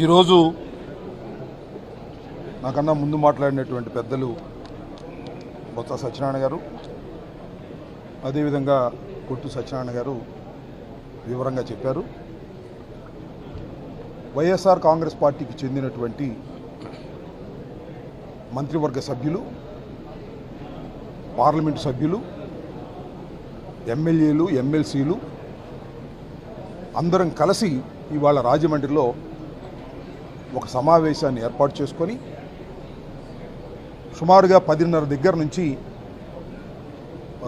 ఈరోజు నాకన్నా ముందు మాట్లాడినటువంటి పెద్దలు బొత్స సత్యనారాయణ గారు అదేవిధంగా కొట్టు సత్యనారాయణ గారు వివరంగా చెప్పారు. వైఎస్ఆర్ కాంగ్రెస్ పార్టీకి చెందినటువంటి మంత్రివర్గ సభ్యులు పార్లమెంటు సభ్యులు ఎమ్మెల్యేలు ఎమ్మెల్సీలు అందరం కలిసి ఇవాళ రాజమండ్రిలో ఒక సమావేశాన్ని ఏర్పాటు చేసుకొని సుమారుగా పదిన్నర దగ్గర నుంచి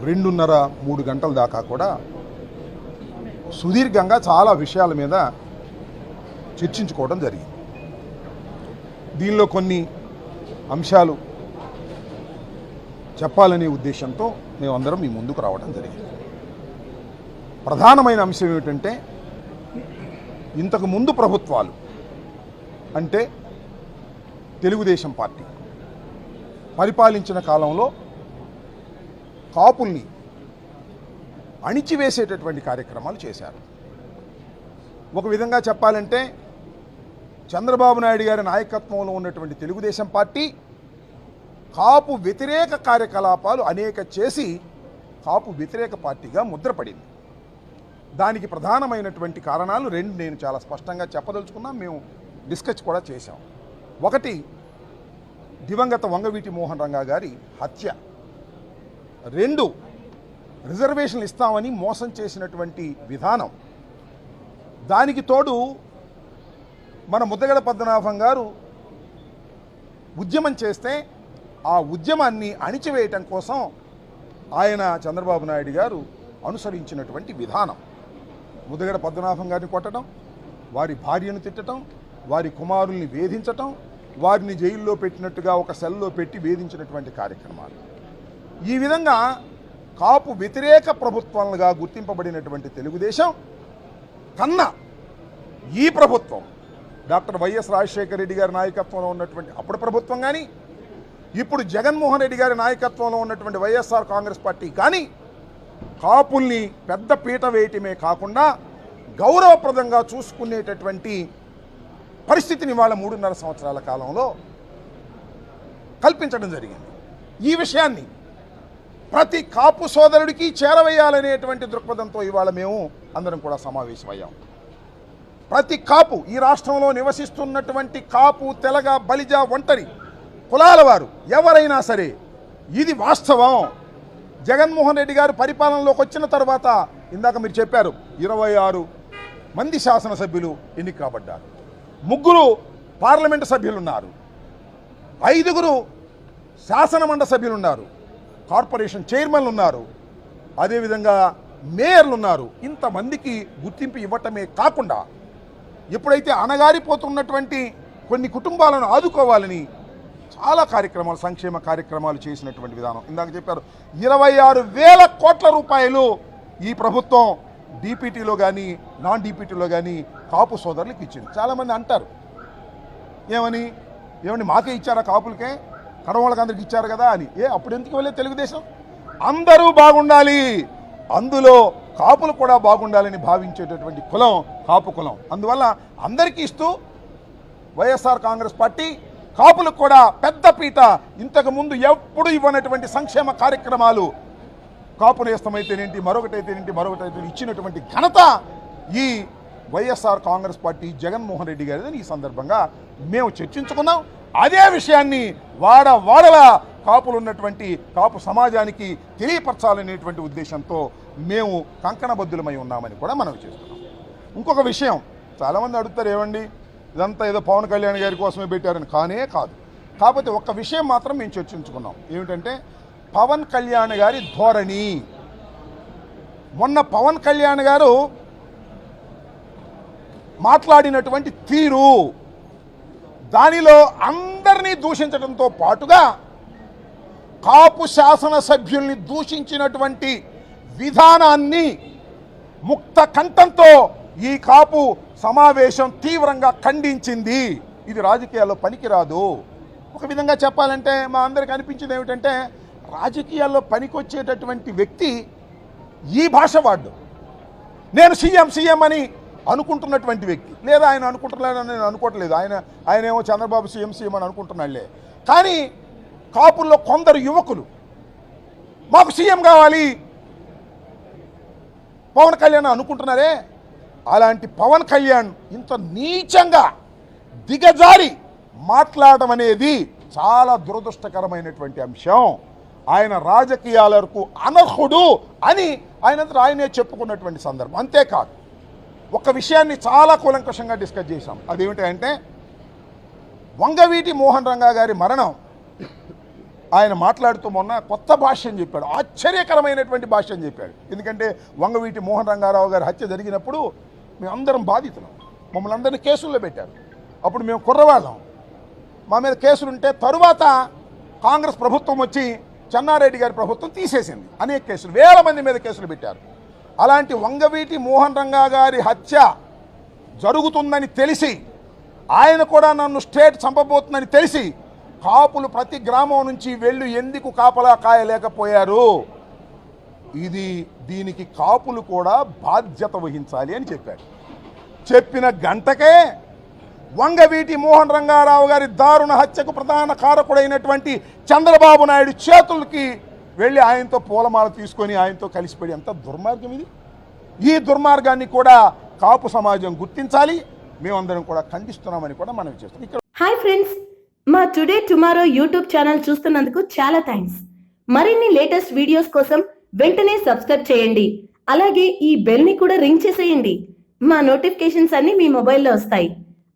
రెండున్నర మూడు గంటల దాకా కూడా సుదీర్ఘంగా చాలా విషయాల మీద చర్చించుకోవడం జరిగింది. దీనిలో కొన్ని అంశాలు చెప్పాలనే ఉద్దేశంతో మేమందరం మీ ముందుకు రావడం జరిగింది. ప్రధానమైన అంశం ఏమిటంటే ఇంతకు ముందు ప్రభుత్వాలు అంటే తెలుగుదేశం పార్టీ. పరిపాలించిన కాలంలో కాపుల్ని అణిచివేసేటటువంటి కార్యక్రమాలు చేశారు. ఒక విధంగా చెప్పాలంటే చంద్రబాబు నాయుడు గారి నాయకత్వంలో ఉన్నటువంటి తెలుగుదేశం పార్టీ కాపు వ్యతిరేక కార్యకలాపాలు అనేక చేసి కాపు వ్యతిరేక పార్టీగా ముద్రపడింది. దానికి ప్రధానమైనటువంటి కారణాలు రెండు నేను చాలా స్పష్టంగా చెప్పదలుచుకున్నా. మేము డిస్కస్ కూడా చేశాం. ఒకటి దివంగత వంగవీటి మోహన్ రంగా గారి హత్య. రెండు రిజర్వేషన్లు ఇస్తామని మోసం చేసినటువంటి విధానం. దానికి తోడు మన ముద్దగడ పద్మనాభం గారు ఉద్యమం చేస్తే ఆ ఉద్యమాన్ని అణిచివేయటం కోసం ఆయన చంద్రబాబు నాయుడు గారు అనుసరించినటువంటి విధానం. ముద్దగడ పద్మనాభం గారిని కొట్టడం వారి భార్యను తిట్టడం వారి కుమారుల్ని వేధించటం వారిని జైల్లో పెట్టినట్టుగా ఒక సెల్లో పెట్టి వేధించినటువంటి కార్యక్రమాలు. ఈ విధంగా కాపు వ్యతిరేక ప్రభుత్వాలుగా గుర్తింపబడినటువంటి తెలుగుదేశం కన్నా ఈ ప్రభుత్వం డాక్టర్ వైఎస్ రాజశేఖర రెడ్డి గారి నాయకత్వంలో ఉన్నటువంటి అప్పుడు ప్రభుత్వం కానీ ఇప్పుడు జగన్మోహన్ రెడ్డి గారి నాయకత్వంలో ఉన్నటువంటి వైఎస్ఆర్ కాంగ్రెస్ పార్టీ కానీ కాపుల్ని పెద్ద పీట వేయటమే కాకుండా గౌరవప్రదంగా చూసుకునేటటువంటి పరిస్థితిని వాళ్ళ మూడున్నర సంవత్సరాల కాలంలో కల్పించడం జరిగింది. ఈ విషయాన్ని ప్రతి కాపు సోదరుడికి చేరవేయాలనేటువంటి దృక్పథంతో ఇవాళ మేము అందరం కూడా సమావేశమయ్యాం. ప్రతి కాపు ఈ రాష్ట్రంలో నివసిస్తున్నటువంటి కాపు తెలగ బలిజ ఒంటరి కులాల వారు ఎవరైనా సరే ఇది వాస్తవం. జగన్మోహన్ రెడ్డి గారు పరిపాలనలోకి వచ్చిన తర్వాత ఇందాక మీరు చెప్పారు ఇరవై ఆరు మంది శాసనసభ్యులు ఎన్నిక కాబడ్డారు. ముగ్గురు పార్లమెంటు సభ్యులు ఉన్నారు ఐదుగురు శాసనమండ సభ్యులున్నారు. కార్పొరేషన్ చైర్మన్లు ఉన్నారు. అదేవిధంగా మేయర్లు ఉన్నారు. ఇంతమందికి గుర్తింపు ఇవ్వటమే కాకుండా ఎప్పుడైతే అణగారిపోతున్నటువంటి కొన్ని కుటుంబాలను ఆదుకోవాలని చాలా కార్యక్రమాలు సంక్షేమ కార్యక్రమాలు చేసినటువంటి విధానం. ఇందాక చెప్పారు ఇరవై ఆరు వేల కోట్ల రూపాయలు ఈ ప్రభుత్వం డీపీటీలో కానీ నాన్ డీపీటీలో కానీ కాపు సోదరులకు ఇచ్చింది చాలామంది అంటారు. ఏమని? ఏమని మాకే ఇచ్చారా కాపులకే? కడవాళ్ళకి అందరికి ఇచ్చారు కదా అని. ఏ అప్పుడు ఎందుకు వెళ్ళే తెలుగుదేశం? అందరూ బాగుండాలి. అందులో కాపులు కూడా బాగుండాలని భావించేటటువంటి కులం కాపు కులం. అందువల్ల అందరికీ ఇస్తూ వైఎస్ఆర్ కాంగ్రెస్ పార్టీ కాపులకు కూడా పెద్ద పీట ఇంతకుముందు ఎప్పుడు ఇవ్వనటువంటి సంక్షేమ కార్యక్రమాలు కాపు నేస్తమైతేనేంటి మరొకటైతేనేంటి మరొకటైతే ఇచ్చినటువంటి ఘనత ఈ వైఎస్ఆర్ కాంగ్రెస్ పార్టీ జగన్మోహన్ రెడ్డి గారిదని ఈ సందర్భంగా మేము చర్చించుకున్నాం. అదే విషయాన్ని వాడ వాడల కాపులు ఉన్నటువంటి కాపు సమాజానికి తెలియపరచాలనేటువంటి ఉద్దేశంతో మేము కంకణబద్ధులమై ఉన్నామని కూడా మనం చేస్తున్నాం. ఇంకొక విషయం చాలామంది అడుగుతారు ఏమండి ఇదంతా ఏదో పవన్ కళ్యాణ్ గారి కోసమే పెట్టారని. కానే కాదు. కాకపోతే ఒక్క విషయం మాత్రం మేము చర్చించుకున్నాం. ఏమిటంటే పవన్ కళ్యాణ్ గారి ధోరణి. మొన్న పవన్ కళ్యాణ్ గారు మాట్లాడినటువంటి తీరు దానిలో అందరినీ దూషించడంతో పాటుగా కాపు శాసనసభ్యుల్ని దూషించినటువంటి విధానాన్ని ముక్త కంఠంతో ఈ కాపు సమావేశం తీవ్రంగా ఖండించింది. ఇది రాజకీయాల్లో పనికిరాదు. ఒక విధంగా చెప్పాలంటే మా అందరికి అనిపించింది ఏమిటంటే రాజకీయాల్లో పనికొచ్చేటటువంటి వ్యక్తి ఈ భాష వాడు. నేను సీఎం సీఎం అని అనుకుంటున్నటువంటి వ్యక్తి. లేదా ఆయన అనుకుంటున్నాడని నేను అనుకోవట్లేదు. ఆయన ఆయన ఏమో చంద్రబాబు సీఎం సీఎం అని అనుకుంటున్నాడులే కానీ కాపుల్లో కొందరు యువకులు మాకు సీఎం కావాలి పవన్ కళ్యాణ్ అనుకుంటున్నారే? అలాంటి పవన్ కళ్యాణ్ ఇంత నీచంగా దిగజారి మాట్లాడడం అనేది చాలా దురదృష్టకరమైనటువంటి అంశం. ఆయన రాజకీయాలకు అనర్హుడు అని ఆయనంతా ఆయనే చెప్పుకున్నటువంటి సందర్భం. అంతేకాదు ఒక విషయాన్ని చాలా కూలంకషంగా డిస్కస్ చేశాం. అదేమిటంటే వంగవీటి మోహన్ రంగా గారి మరణం ఆయన మాట్లాడుతూ మొన్న కొత్త భాష్యం చెప్పాడు. ఆశ్చర్యకరమైనటువంటి భాష్యం చెప్పాడు. ఎందుకంటే వంగవీటి మోహన్ రంగారావు గారి హత్య జరిగినప్పుడు మేము అందరం బాధితులం. మమ్మల్ని అందరినీ కేసుల్లో పెట్టారు. అప్పుడు మేము కుర్రవాళ్ళం. మా మీద కేసులుంటే తరువాత కాంగ్రెస్ ప్రభుత్వం వచ్చి చెన్నారెడ్డి గారి ప్రభుత్వం తీసేసింది. అనేక కేసులు వేల మంది మీద కేసులు పెట్టారు. అలాంటి వంగవీటి మోహన్ రంగా గారి హత్య జరుగుతుందని తెలిసి ఆయన కూడా నన్ను స్టేట్ చంపబోతుందని తెలిసి కాపులు ప్రతి గ్రామం నుంచి వెళ్ళి ఎందుకు కాపలా కాయలేకపోయారు? ఇది దీనికి కాపులు కూడా బాధ్యత వహించాలి అని చెప్పాడు చెప్పిన గంటకే వంగవీటి మోహన్ రంగారావు గారి దారుణ హత్యకు ప్రధాన కారకుడైనటువంటి చంద్రబాబు నాయుడు చేతులకి వెళ్ళి ఆయనతో పూలమాల తీసుకొని ఆయనతో కలిసిపోయి ఎంత దుర్మార్గం ఇది? ఈ దుర్మార్గాన్ని కూడా కాపు సమాజం గుర్తించాలి. మేమందరం కూడా ఖండిస్తున్నామని కూడా మనం చేస్తాం ఇక్కడ హాయ్ ఫ్రెండ్స్. మా టుడే టుమారో యూట్యూబ్ ఛానల్ చూస్తున్నందుకు చాలా థ్యాంక్స్ మరిన్ని లేటెస్ట్ వీడియోస్ కోసం వెంటనే సబ్స్క్రైబ్ చేయండి. అలాగే ఈ బెల్ని కూడా రింగ్ చేసేయండి. మా నోటిఫికేషన్స్ అన్ని మీ మొబైల్లో వస్తాయి.